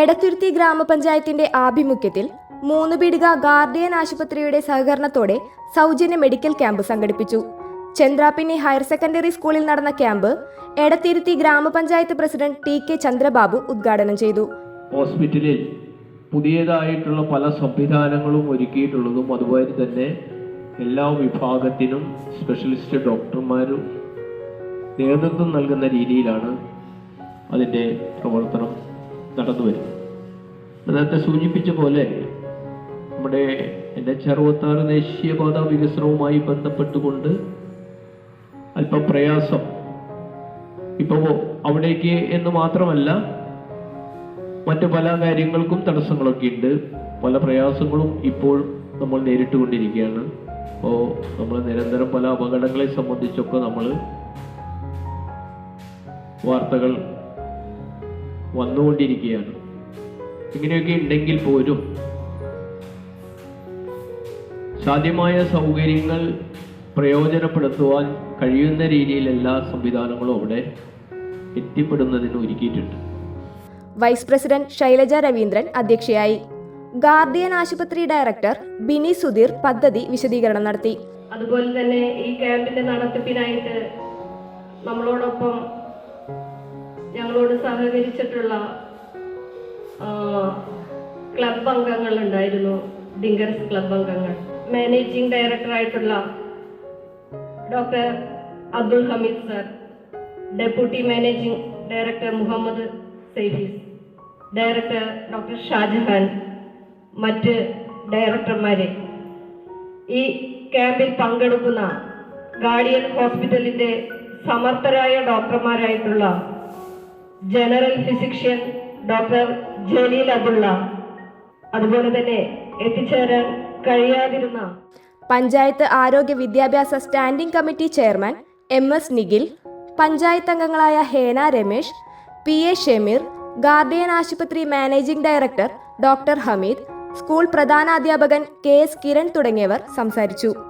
എടത്തുരുത്തി ഗ്രാമപഞ്ചായത്തിന്റെ ആഭിമുഖ്യത്തിൽ മൂന്ന് പീടിക ഗാർഡിയൻ ആശുപത്രിയുടെ സഹകരണത്തോടെ സൗജന്യ മെഡിക്കൽ ക്യാമ്പ് സംഘടിപ്പിച്ചു. ചന്ദ്രാപിന്നി ഹയർ സെക്കൻഡറി സ്കൂളിൽ നടന്ന ക്യാമ്പ് എടത്തിരുത്തി ഗ്രാമപഞ്ചായത്ത് പ്രസിഡന്റ് ടി കെ ചന്ദ്രബാബു ഉദ്ഘാടനം ചെയ്തു. ഹോസ്പിറ്റലിൽ പുതിയതായിട്ടുള്ള പല സംവിധാനങ്ങളും ഒരുക്കിയിട്ടുള്ളതും അതുപോലെ തന്നെ എല്ലാ വിഭാഗത്തിനും സ്പെഷ്യലിസ്റ്റ് ഡോക്ടർമാരും നേതൃത്വം നൽകുന്ന രീതിയിലാണ് അതിന്റെ പ്രവർത്തനം. നടന്നു വരുന്നത് നേരത്തെ സൂചിപ്പിച്ച പോലെ നമ്മുടെ എന്റെ ചെറുപത്താറ് ദേശീയപാത വികസനവുമായി ബന്ധപ്പെട്ടുകൊണ്ട് അല്പം പ്രയാസം ഇപ്പോൾ അവിടേക്ക് എന്ന് മാത്രമല്ല മറ്റു പല കാര്യങ്ങൾക്കും തടസ്സങ്ങളൊക്കെ ഉണ്ട്. പല പ്രയാസങ്ങളും ഇപ്പോൾ നമ്മൾ നേരിട്ടുകൊണ്ടിരിക്കുകയാണ്. അപ്പോൾ നമ്മൾ നിരന്തരം പല അപകടങ്ങളെ സംബന്ധിച്ചൊക്കെ നമ്മൾ വാർത്തകൾ വന്നുകൊണ്ടിരിക്കുകയാണ്. ഇങ്ങനെയൊക്കെ ഉണ്ടെങ്കിൽ പോലും സാധ്യമായ സൗകര്യങ്ങൾ പ്രയോജനപ്പെടുത്തുവാൻ കഴിയുന്ന രീതിയിൽ എല്ലാ സംവിധാനങ്ങളും അവിടെ എത്തിപ്പെടുന്നതിന് ഒരുക്കിയിട്ടുണ്ട്. വൈസ് പ്രസിഡന്റ് ശൈലജ രവീന്ദ്രൻ അധ്യക്ഷയായി. ഗാർഡിയൻ ആശുപത്രി ഡയറക്ടർ ബിനി സുധീർ പദ്ധതി വിശദീകരണം നടത്തി. അതുപോലെ തന്നെ ഈ ക്യാമ്പിന്റെ നടത്തിപ്പിനായിട്ട് നമ്മളോടൊപ്പം ഞങ്ങളോട് സഹകരിച്ചിട്ടുള്ള ക്ലബ് അംഗങ്ങൾ ഉണ്ടായിരുന്നു. ഡിങ്കർസ് ക്ലബ് അംഗങ്ങൾ. Managing ഡയറക്ടറായിട്ടുള്ള doctor Abdul Hameed sir deputy managing director Muhammad Saifees director doctor Shahjahan മറ്റ് ഡയറക്ടർമാരെ ഈ ക്യാമ്പിൽ പങ്കെടുക്കുന്ന ഗാർഡിയൻ ഹോസ്പിറ്റലിന്റെ സമർത്ഥരായ ഡോക്ടർമാരായിട്ടുള്ള general physician doctor Jaleel Abdulla. അതുപോലെ തന്നെ എത്തിച്ചേരാൻ കഴിയാതിരുന്ന പഞ്ചായത്ത് ആരോഗ്യ വിദ്യാഭ്യാസ standing committee chairman M S Nikhil panchayat അംഗങ്ങളായ Hena Ramesh P A Shameer Guardian ആശുപത്രി managing director doctor Hameed school പ്രധാനാധ്യാപകൻ K S Kiran തുടങ്ങിയവർ സംസാരിച്ചു.